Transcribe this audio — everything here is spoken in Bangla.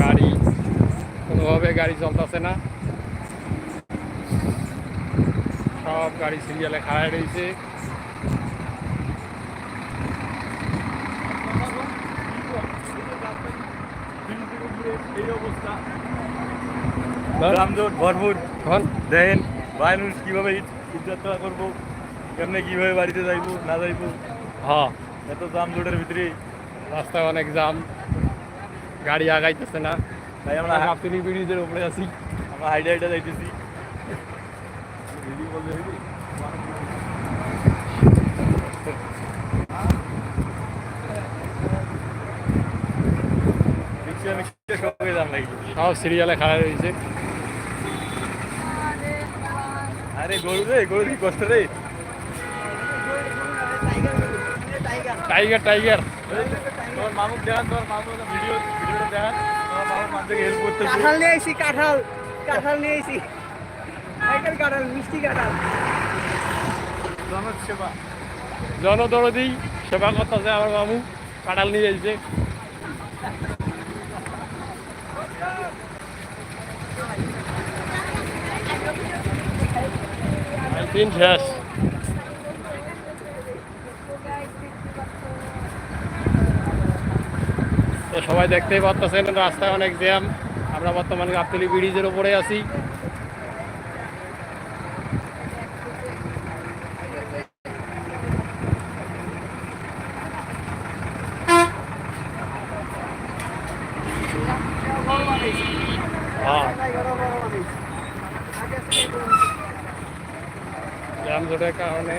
গাড়ি কোনোভাবে গাড়ি চলতেছে না। সব গাড়ি সিরিয়ালে খাড়ায় রয়েছে। এই অবস্থা। যানজট ভরপুর দেখেন মানুষ কীভাবে ঈদ করব কেমনে কীভাবে বাড়িতে যাইবো না যাইবো। হ্যাঁ। এত যানজটের ভিতরে। রাস্তায় অনেক জাম। গাড়ি আগাইতেছে না। তাই আমরা গাবতলি ব্রিজের উপরে আছি। আমরা হাইডে হাইডে যাইতেছি। সব সিরিয়ালে খাড়ায় রয়েছে আরে গরু রে গরু কি কষ্ট রে? টাইগার টাইগার তোমার মামুক দেখান তোমার মামু ভিডিও ভিডিওটা দেখান। তোমার মামুর মানুষকে হেল্প করতেছে। কাঁঠাল নিয়ে এসি কাঁঠাল। কাঁঠাল নিয়ে এসি টাইগার কাঁঠাল মিষ্টি কাঁঠাল। সেবা জনদরদি সেবা করতেছে আমার মামু। কাটাল নিয়ে এসেছে তিন শেষ। তো সবাই দেখতেই পাচ্ছেন রাস্তায় অনেক জ্যাম। আমরা বর্তমানে গাবতলি ব্রিজের উপরে আছি। হ্যাঁ। জ্যাম জোটের কারণে